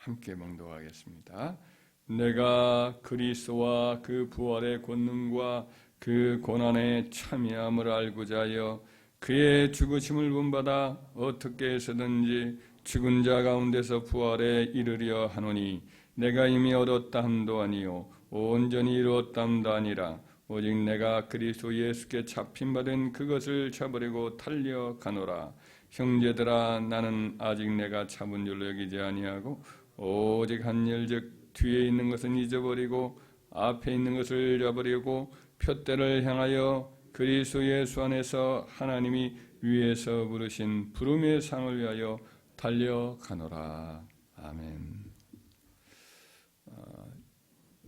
함께 몽독하겠습니다. 내가 그리스도와 그 부활의 권능과 그 고난의 참여함을 알고자 하여 그의 죽으심을 본받아 어떻게 해서든지 죽은 자 가운데서 부활에 이르려 하노니 내가 이미 얻었다 함도 아니요 온전히 이루었다 함도 아니라 오직 내가 그리스도 예수께 잡힌 바된 그것을 잡으려고 달려가노라 형제들아 나는 아직 내가 잡은 줄로 여기지 아니하고 오직 한일즉 뒤에 있는 것은 잊어버리고 앞에 있는 것을 잡으려고 표대를 향하여 그리스도 예수 안에서 하나님이 위에서 부르신 부름의 상을 위하여 달려가노라. 아멘. 어,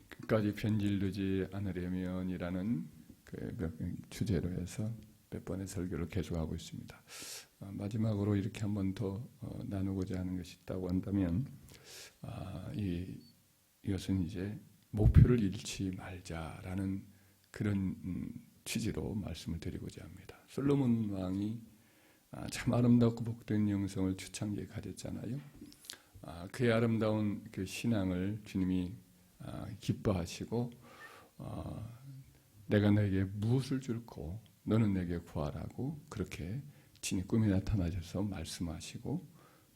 끝까지 변질되지 않으려면이라는 그, 그 주제로 해서 몇 번의 설교를 계속하고 있습니다. 어, 마지막으로 이렇게 한 번더 어, 나누고자 하는 것이 있다고 한다면 아, 이, 이것은 이제 목표를 잃지 말자라는 그런 음, 취지로 말씀을 드리고자 합니다. 솔로몬 왕이 아, 참 아름답고 복된 영성을 추창기에 가졌잖아요. 아, 그의 아름다운 그 신앙을 주님이 아, 기뻐하시고 어, 내가 너에게 무엇을 줄고 너는 내게 구하라고 그렇게 진이 꿈에 나타나셔서 말씀하시고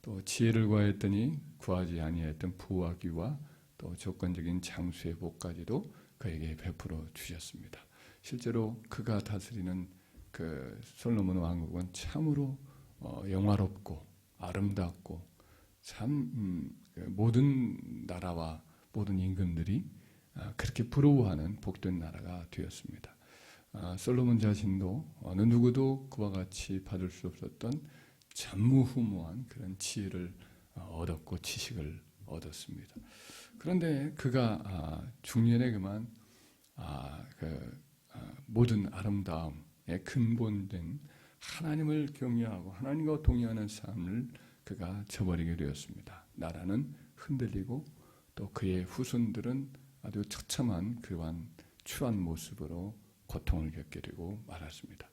또 지혜를 구하였더니 구하지 아니하였던 부와 귀와 또 조건적인 장수의 복까지도 그에게 베풀어 주셨습니다. 실제로 그가 다스리는 그 솔로몬 왕국은 참으로 어, 영화롭고 아름답고 참 음, 그 모든 나라와 모든 임금들이 아, 그렇게 부러워하는 복된 나라가 되었습니다. 아, 솔로몬 자신도 어느 누구도 그와 같이 받을 수 없었던 전무후무한 그런 지혜를 어, 얻었고 지식을 얻었습니다. 그런데 그가 아, 중년에 그만 그 모든 아름다움의 근본된 하나님을 경외하고 하나님과 동의하는 삶을 그가 저버리게 되었습니다. 나라는 흔들리고 또 그의 후손들은 아주 처참한 그러한 추한 모습으로 고통을 겪게 되고 말았습니다.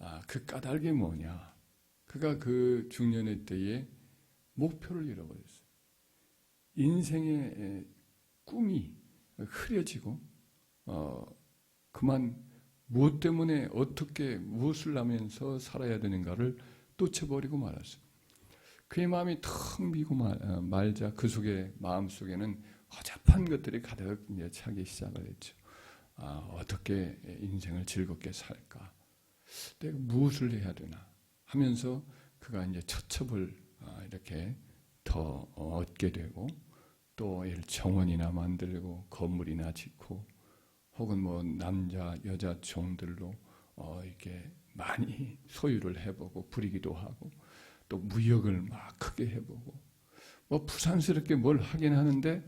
아, 그 까닭이 뭐냐? 그가 그 중년의 때에 목표를 잃어버렸어요. 인생의 꿈이 흐려지고 어, 그만 무엇 때문에 어떻게 무엇을 하면서 살아야 되는가를 놓쳐버리고 말았어요. 그의 마음이 텅 비고 어, 말자 그 속에 마음 속에는 허접한 것들이 가득 이제 차기 시작을 했죠. 아, 어떻게 인생을 즐겁게 살까? 내가 무엇을 해야 되나? 하면서 그가 이제 처첩을 아, 이렇게 더 얻게 되고 또 정원이나 만들고 건물이나 짓고 혹은 뭐 남자 여자 종들로 어 이렇게 많이 소유를 해보고 부리기도 하고 또 무역을 막 크게 해보고 뭐 부산스럽게 뭘 하긴 하는데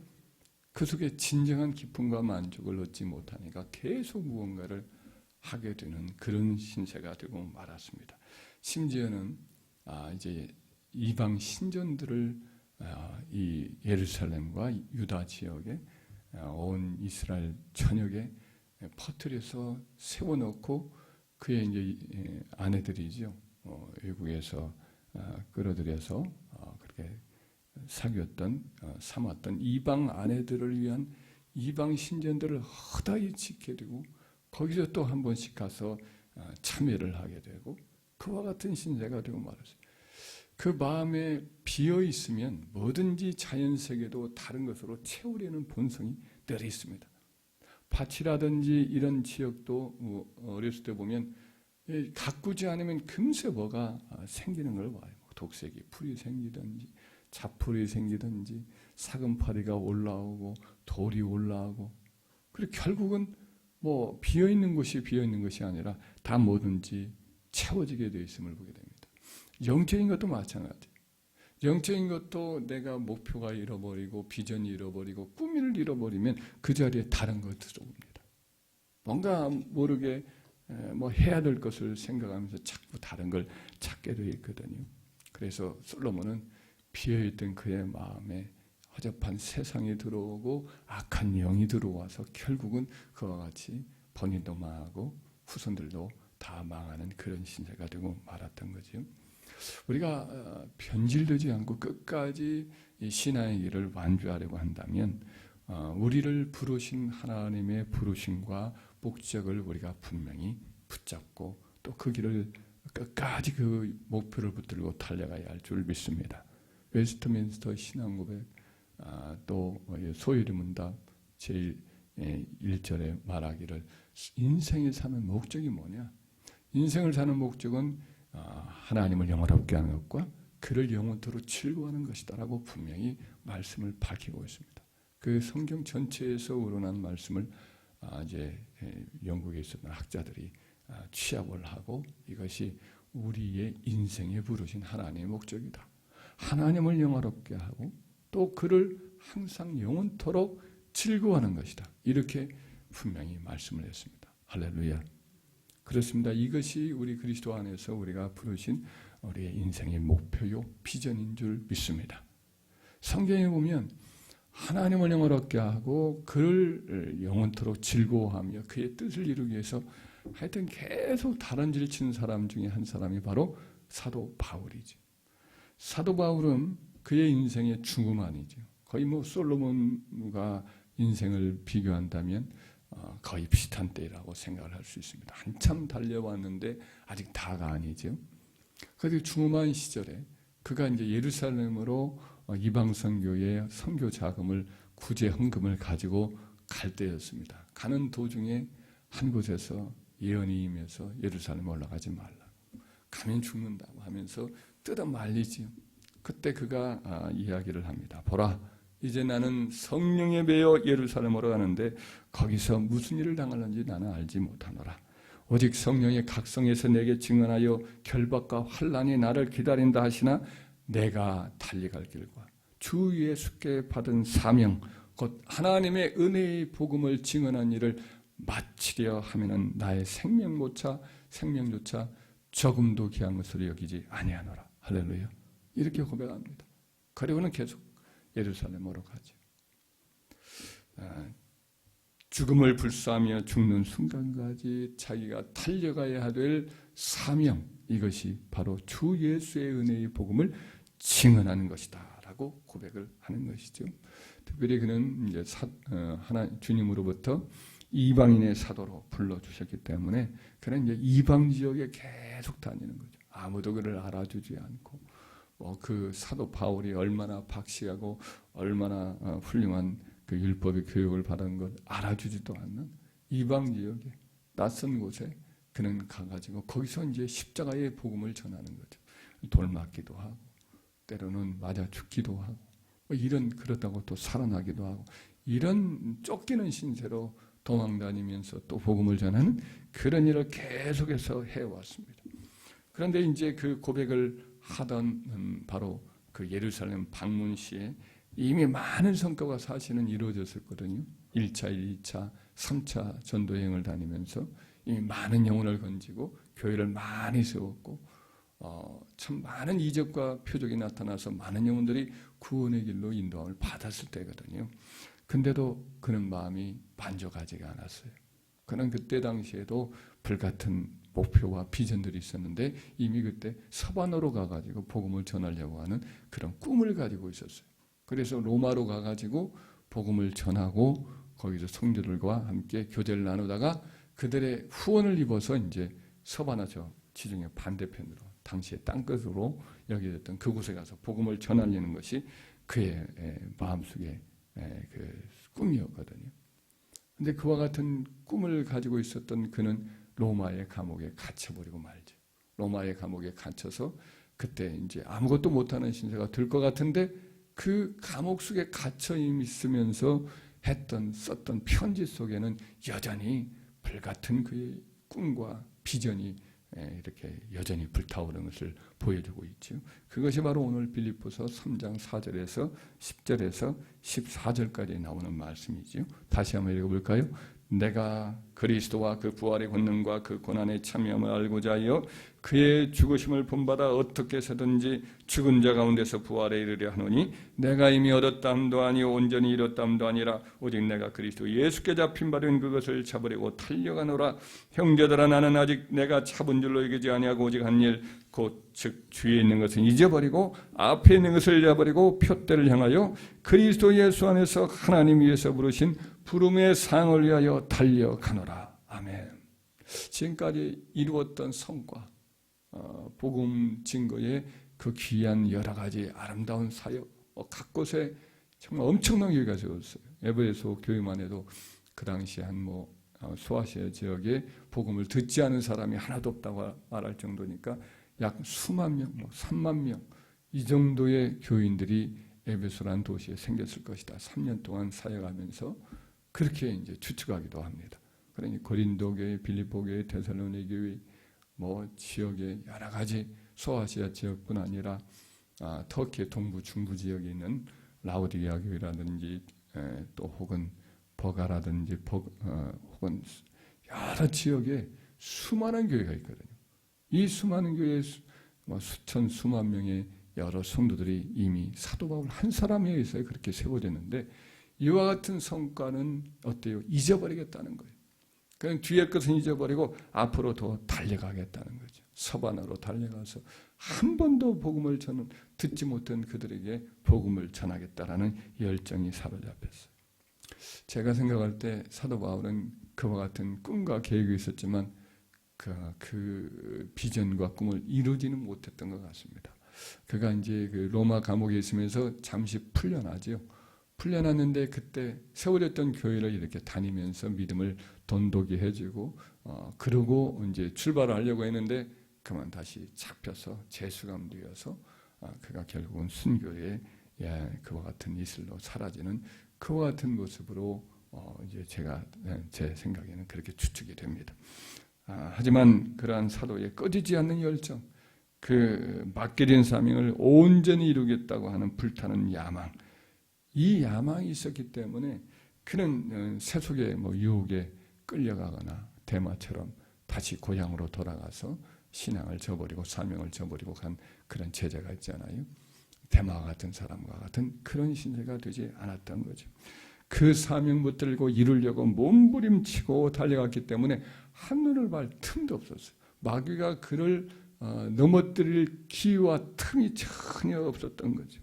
그 속에 진정한 기쁨과 만족을 얻지 못하니까 계속 무언가를 하게 되는 그런 신세가 되고 말았습니다. 심지어는 아 이제 이방 신전들을 아, 이 예루살렘과 유다 지역에 아, 온 이스라엘 전역에 퍼뜨려서 세워놓고 그의 이제 예, 아내들이죠. 어, 외국에서 어, 끌어들여서 어, 그렇게 사귀었던 삼았던 이방 아내들을 위한 이방 신전들을 허다히 지게 되고 거기서 또 한 번씩 가서 참여를 하게 되고 그와 같은 신세가 되고 말았어요. 그 마음에 비어 있으면 뭐든지 자연 세계도 다른 것으로 채우려는 본성이 늘 있습니다. 밭이라든지 이런 지역도 어, 어렸을 때 보면 가꾸지 않으면 금세 뭐가 아, 생기는 걸 봐요. 뭐 독색이 풀이 생기든지 자풀이 생기든지 사금파리가 올라오고 돌이 올라오고 그리고 결국은 뭐 비어 있는 곳이 비어 있는 것이 아니라 다 뭐든지 채워지게 되어 있음을 보게 됩니다. 영적인 것도 마찬가지. 영적인 것도 내가 목표가 잃어버리고 비전이 잃어버리고 꿈을 잃어버리면 그 자리에 다른 것을 옵니다. 뭔가 모르게 뭐 해야 될 것을 생각하면서 자꾸 다른 걸 찾게 되어 있거든요. 그래서 솔로몬은 비어있던 그의 마음에 허접한 세상이 들어오고 악한 영이 들어와서 결국은 그와 같이 본인도 망하고 후손들도 다 망하는 그런 신세가 되고 말았던 거죠. 우리가 어, 변질되지 않고 끝까지 이 신앙의 길을 완주하려고 한다면 어, 우리를 부르신 하나님의 부르심과 목적을 우리가 분명히 붙잡고 또 그 길을 끝까지 그 목표를 붙들고 달려가야 할 줄 믿습니다. 웨스트민스터 신앙고백 아, 또 소유리 문답 제 1절에 말하기를 인생에 사는 목적이 뭐냐? 인생을 사는 목적은 아, 하나님을 영원롭게 하는 것과 그를 영원토록 즐거워하는 것이다라고 분명히 말씀을 밝히고 있습니다. 그 성경 전체에서 우러난 말씀을 아, 이제 영국에 있었던 학자들이 아, 취합을 하고 이것이 우리의 인생에 부르신 하나님의 목적이다. 하나님을 영화롭게 하고 또 그를 항상 영원토록 즐거워하는 것이다. 이렇게 분명히 말씀을 했습니다. 할렐루야. 그렇습니다. 이것이 우리 그리스도 안에서 우리가 부르신 우리의 인생의 목표요 비전인 줄 믿습니다. 성경에 보면 하나님을 영원롭게 하고 그를 영원토록 즐거워하며 그의 뜻을 이루기 위해서 하여튼 계속 다른 질 치는 사람 중에 한 사람이 바로 사도 바울이죠. 사도 바울은 그의 인생의 중후만이죠. 거의 뭐 솔로몬과 인생을 비교한다면 어, 거의 비슷한 때라고 생각을 할 수 있습니다. 한참 달려왔는데 아직 다가 아니죠. 그래서 중후만 시절에 그가 이제 예루살렘으로 어, 이방 선교의 선교 자금을 구제 헌금을 가지고 갈 때였습니다. 가는 도중에 한 곳에서 예언이 임해서 예루살렘 올라가지 말라. 가면 죽는다고 하면서 뜯어 말리지. 그때 그가 아, 이야기를 합니다. 보라, 이제 나는 성령에 배어 예루살렘으로 가는데 거기서 무슨 일을 당하는지 나는 알지 못하노라. 오직 성령의 각성에서 내게 증언하여 결박과 환란이 나를 기다린다 하시나 내가 달리갈 길과 주 예수께 받은 사명 곧 하나님의 은혜의 복음을 증언한 일을 마치려 하면은 나의 생명조차 생명조차 조금도 귀한 것으로 여기지 아니하노라. 할렐루야. 이렇게 고백합니다. 그리고는 계속 예루살렘으로 가죠. 아, 죽음을 불사하며 죽는 순간까지 자기가 달려가야 될 사명 이것이 바로 주 예수의 은혜의 복음을 증언하는 것이다라고 고백을 하는 것이죠. 특별히 그는 이제 사, 어, 하나 주님으로부터 이방인의 사도로 불러 주셨기 때문에 그는 이제 이방 지역에 계속 다니는 거죠. 아무도 그를 알아주지 않고 뭐 그 사도 바울이 얼마나 박시하고 얼마나 어, 훌륭한 그 율법의 교육을 받은 것 알아주지도 않는 이방 지역에 낯선 곳에 그는 가가지고 거기서 이제 십자가의 복음을 전하는 거죠. 돌 맞기도 하고 때로는 맞아 죽기도 하고 뭐 이런 그렇다고 또 살아나기도 하고 이런 쫓기는 신세로 도망 다니면서 또 복음을 전하는 그런 일을 계속해서 해왔습니다. 그런데 이제 그 고백을 하던 음, 바로 그 예루살렘 방문 시에 이미 많은 성과가 사실은 이루어졌었거든요. 1차, 2차, 3차 전도 여행을 다니면서 이미 많은 영혼을 건지고 교회를 많이 세웠고 어, 참 많은 이적과 표적이 나타나서 많은 영혼들이 구원의 길로 인도함을 받았을 때거든요. 근데도 그는 마음이 만족하지가 않았어요. 그는 그때 당시에도 불같은 목표와 비전들이 있었는데 이미 그때 서반으로 가가지고 복음을 전하려고 하는 그런 꿈을 가지고 있었어요. 그래서 로마로 가가지고 복음을 전하고 거기서 성도들과 함께 교제를 나누다가 그들의 후원을 입어서 이제 저 지중해 반대편으로 당시의 땅끝으로 여기졌던 그곳에 가서 복음을 전하려는 것이 그의 마음속에 그 꿈이었거든요. 근데 그와 같은 꿈을 가지고 있었던 그는 로마의 감옥에 갇혀버리고 말죠. 로마의 감옥에 갇혀서 그때 이제 아무것도 못하는 신세가 될 것 같은데 그 감옥 속에 갇혀 있으면서 했던 썼던 편지 속에는 여전히 불같은 그의 꿈과 비전이 예, 이렇게 여전히 불타오르는 것을 보여주고 있죠. 그것이 바로 오늘 빌립보서 3장 4절에서 10절에서 14절까지 나오는 말씀이죠. 다시 한번 읽어볼까요? 내가 그리스도와 그 부활의 권능과 그 고난의 참여함을 알고자 하여 그의 죽으심을 본받아 어떻게 해서든지 죽은 자 가운데서 부활에 이르려 하노니 내가 이미 얻었담도 아니요 온전히 이뤘담도 아니라 오직 내가 그리스도 예수께 잡힌 바된 그것을 잡으려고 달려가노라. 형제들아 나는 아직 내가 잡은 줄로 여기지 아니하고 오직 한 일 곧 즉 주위에 있는 것은 잊어버리고 앞에 있는 것을 잡아버리고 표대를 향하여 그리스도 예수 안에서 하나님 위에서 부르신 부름의 상을 위하여 달려가노라 아멘 지금까지 이루었던 성과, 어, 복음 증거의 그 귀한 여러 가지 아름다운 사역, 어, 각 곳에 정말 엄청난 교회가 세웠어요. 에베소 교회만 해도 그 당시 한뭐 어, 소아시아 지역에 복음을 듣지 않은 사람이 하나도 없다고 말할 정도니까 약 수만 명, 뭐 3만 명 이 정도의 교인들이 에베소라는 도시에 생겼을 것이다. 3년 동안 사역하면서 그렇게 이제 추측하기도 합니다. 그러니 고린도 교회, 빌립보 교회, 데살로니 교회 뭐 지역의 여러 가지 소아시아 지역뿐 아니라 아, 터키의 동부 중부 지역에 있는 라우디게아 교회라든지 에, 또 혹은 버가라든지 버, 어, 혹은 여러 지역에 수많은 교회가 있거든요. 이 수많은 교회에 수, 뭐 수천 수만 명의 여러 성도들이 이미 사도 바울 한 사람에 의해서 그렇게 세워졌는데 이와 같은 성과는 어때요? 잊어버리겠다는 거예요. 그냥 뒤에 것은 잊어버리고 앞으로 더 달려가겠다는 거죠. 서반으로 달려가서 한 번도 복음을 저는 듣지 못한 그들에게 복음을 전하겠다라는 열정이 사로잡혔어요. 제가 생각할 때 사도 바울은 그와 같은 꿈과 계획이 있었지만 그, 그 비전과 꿈을 이루지는 못했던 것 같습니다. 그가 이제 그 로마 감옥에 있으면서 잠시 풀려나죠. 풀려났는데 그때 세워졌던 교회를 이렇게 다니면서 믿음을 돈독이 해주고 어, 그러고 이제 출발을 하려고 했는데 그만 다시 잡혀서 재수감 되어서 어, 그가 결국은 순교에 예, 그와 같은 이슬로 사라지는 그와 같은 모습으로 어, 이제 제가 예, 제 생각에는 그렇게 추측이 됩니다. 아, 하지만 그러한 사도의 꺼지지 않는 열정, 그 맡겨진 사명을 온전히 이루겠다고 하는 불타는 야망, 이 야망이 있었기 때문에 그는 어, 세속의 뭐 유혹에 끌려가거나 대마처럼 다시 고향으로 돌아가서 신앙을 저버리고 사명을 저버리고 간 그런 제자가 있잖아요. 대마와 같은 사람과 같은 그런 신세가 되지 않았던 거죠. 그 사명 붙들고 이루려고 몸부림치고 달려갔기 때문에 한눈을 발 틈도 없었어요. 마귀가 그를 어, 넘어뜨릴 기회와 틈이 전혀 없었던 거죠.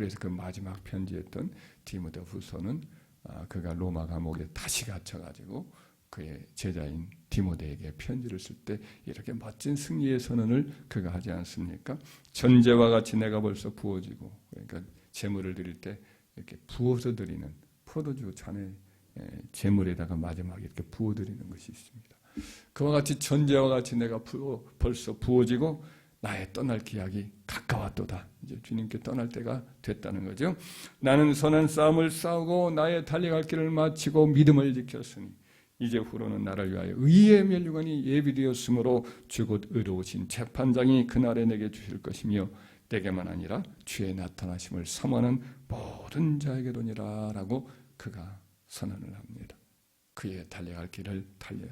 그래서 그 마지막 편지했던 디모데 후서는 아, 그가 로마 감옥에 다시 갇혀가지고 그의 제자인 디모데에게 편지를 쓸 때 이렇게 멋진 승리의 선언을 그가 하지 않습니까? 전제와 같이 내가 벌써 부어지고 그러니까 제물을 드릴 때 이렇게 부어서 드리는 포도주 잔에 제물에다가 마지막에 이렇게 부어 드리는 것이 있습니다. 그와 같이 전제와 같이 내가 부어, 벌써 부어지고 나의 떠날 기약이 가까웠도다. 이제 주님께 떠날 때가 됐다는 거죠. 나는 선한 싸움을 싸우고 나의 달려갈 길을 마치고 믿음을 지켰으니 이제 후로는 나를 위하여 의의 멸류관이 예비되었으므로 주곧 의로우신 재판장이 그날에 내게 주실 것이며 내게만 아니라 주의 나타나심을 사모하는 모든 자에게도니라 라고 그가 선언을 합니다. 그의 달려갈 길을 달려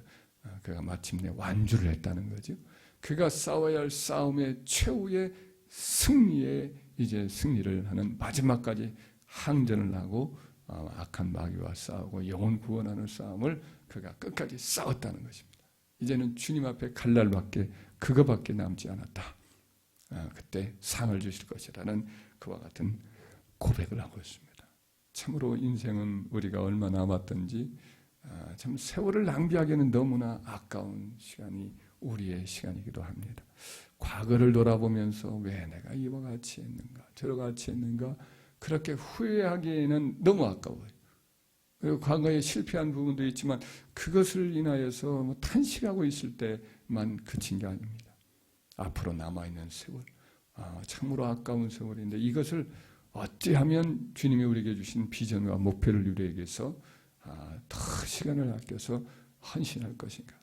어, 그가 마침내 완주를 했다는 거죠. 그가 싸워야 할 싸움의 최후의 승리에 이제 승리를 하는 마지막까지 항전을 하고 어, 악한 마귀와 싸우고 영혼 구원하는 싸움을 그가 끝까지 싸웠다는 것입니다. 이제는 주님 앞에 갈 날밖에 그거밖에 남지 않았다. 아, 그때 상을 주실 것이라는 그와 같은 고백을 하고 있습니다. 참으로 인생은 우리가 얼마 남았든지 아, 참 세월을 낭비하기에는 너무나 아까운 시간이 우리의 시간이기도 합니다. 과거를 돌아보면서 왜 내가 이와 같이 했는가, 저와 같이 했는가, 그렇게 후회하기에는 너무 아까워요. 그리고 과거에 실패한 부분도 있지만 그것을 인하여서 뭐 탄식하고 있을 때만 그친 게 아닙니다. 앞으로 남아있는 세월, 아, 참으로 아까운 세월인데 이것을 어찌하면 주님이 우리에게 주신 비전과 목표를 우리에게서 아, 더 시간을 아껴서 헌신할 것인가.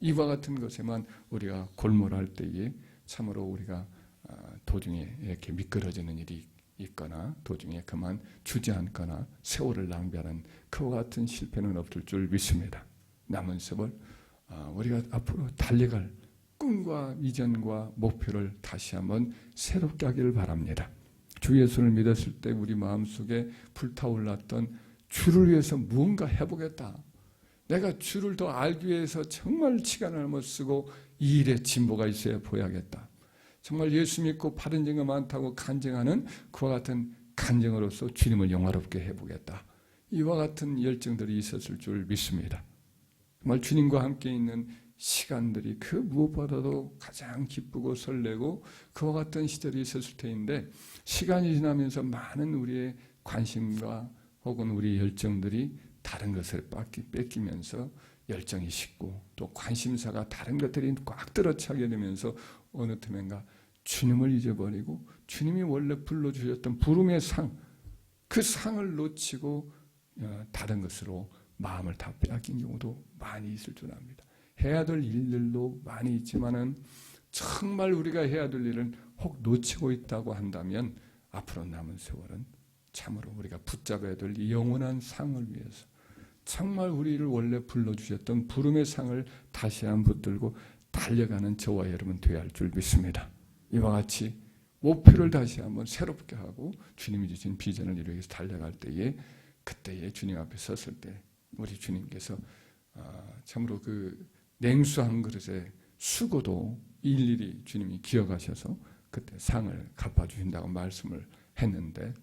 이와 같은 것에만 우리가 골몰할 때에 참으로 우리가 아, 도중에 이렇게 미끄러지는 일이 있거나 도중에 그만 주저앉거나 세월을 낭비하는 그와 같은 실패는 없을 줄 믿습니다. 남은 세월 아, 우리가 앞으로 달려갈 꿈과 비전과 목표를 다시 한번 새롭게 하기를 바랍니다. 주 예수를 믿었을 때 우리 마음속에 불타올랐던 주를 위해서 무언가 해보겠다. 내가 주를 더 알기 위해서 정말 시간을 한번 쓰고 이 일에 진보가 있어야 보야겠다. 정말 예수 믿고 바른 증거 많다고 간증하는 그와 같은 간증으로서 주님을 영화롭게 해보겠다. 이와 같은 열정들이 있었을 줄 믿습니다. 정말 주님과 함께 있는 시간들이 그 무엇보다도 가장 기쁘고 설레고 그와 같은 시절이 있었을 텐데 시간이 지나면서 많은 우리의 관심과 혹은 우리 열정들이 다른 것을 뺏기, 뺏기면서 열정이 식고 또 관심사가 다른 것들이 꽉 들어차게 되면서 어느 틈엔가 주님을 잊어버리고 주님이 원래 불러주셨던 부름의 상, 그 상을 놓치고 어, 다른 것으로 마음을 다 빼앗긴 경우도 많이 있을 줄 압니다. 해야 될 일들도 많이 있지만은 정말 우리가 해야 될 일을 혹 놓치고 있다고 한다면 앞으로 남은 세월은 참으로 우리가 붙잡아야 될이 영원한 상을 위해서 정말 우리를 원래 불러주셨던 부름의 상을 다시 한번 붙들고 달려가는 저와 여러분 되어야 할 줄 믿습니다. 이와 같이 목표를 다시 한번 새롭게 하고 주님이 주신 비전을 이루기 위해서 달려갈 때에 그때에 주님 앞에 섰을 때 우리 주님께서 아, 참으로 그 냉수 한 그릇의 수고도 일일이 주님이 기억하셔서 그때 상을 갚아주신다고 말씀을 했는데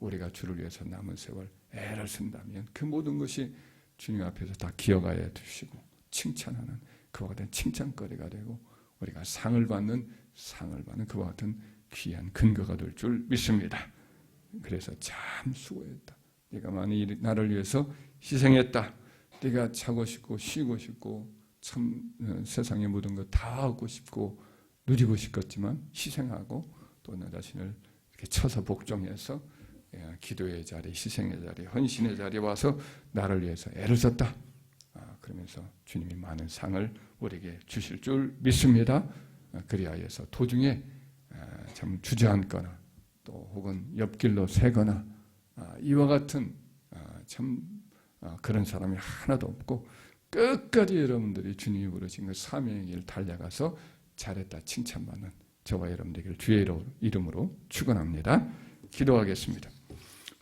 우리가 주를 위해서 남은 세월 애를 쓴다면 그 모든 것이 주님 앞에서 다 기억하여 주시고 칭찬하는 그와 같은 칭찬거리가 되고 우리가 상을 받는 상을 받는 그와 같은 귀한 근거가 될 줄 믿습니다. 그래서 참 수고했다. 네가 많이 나를 위해서 희생했다. 네가 자고 싶고 쉬고 싶고 참 어, 세상의 모든 것 다 하고 싶고 누리고 싶었지만 희생하고 또 나 자신을 이렇게 쳐서 복종해서 예, 기도의 자리, 희생의 자리, 헌신의 자리에 와서 나를 위해서 애를 썼다. 아, 그러면서 주님이 많은 상을 우리에게 주실 줄 믿습니다. 아, 그리하여서 도중에 아, 참 주저앉거나 또 혹은 옆길로 새거나 아, 이와 같은 아, 참 아, 그런 사람이 하나도 없고 끝까지 여러분들이 주님이 부르신 그 사명의 길 달려가서 잘했다 칭찬받는 저와 여러분들에게 주의 이름으로 축원합니다. 기도하겠습니다.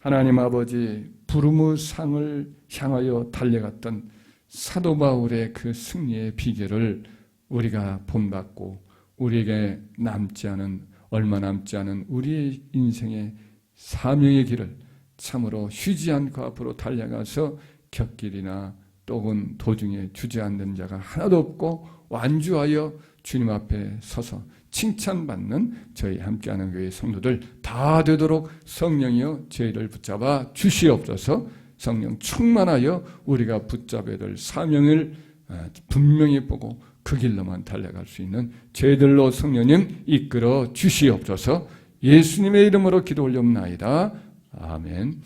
하나님 아버지 부름의 상을 향하여 달려갔던 사도 바울의 그 승리의 비결을 우리가 본받고 우리에게 남지 않은 얼마 남지 않은 우리의 인생의 사명의 길을 참으로 쉬지 않고 앞으로 달려가서 곁길이나 또는 도중에 주저앉는 자가 하나도 없고 완주하여 주님 앞에 서서 칭찬받는 저희 함께하는 교회 성도들 다 되도록 성령이여 저희를 붙잡아 주시옵소서 성령 충만하여 우리가 붙잡아야 될 사명을 아, 분명히 보고 그 길로만 달려갈 수 있는 저희들로 성령님 이끌어 주시옵소서 예수님의 이름으로 기도 올려옵나이다. 아멘.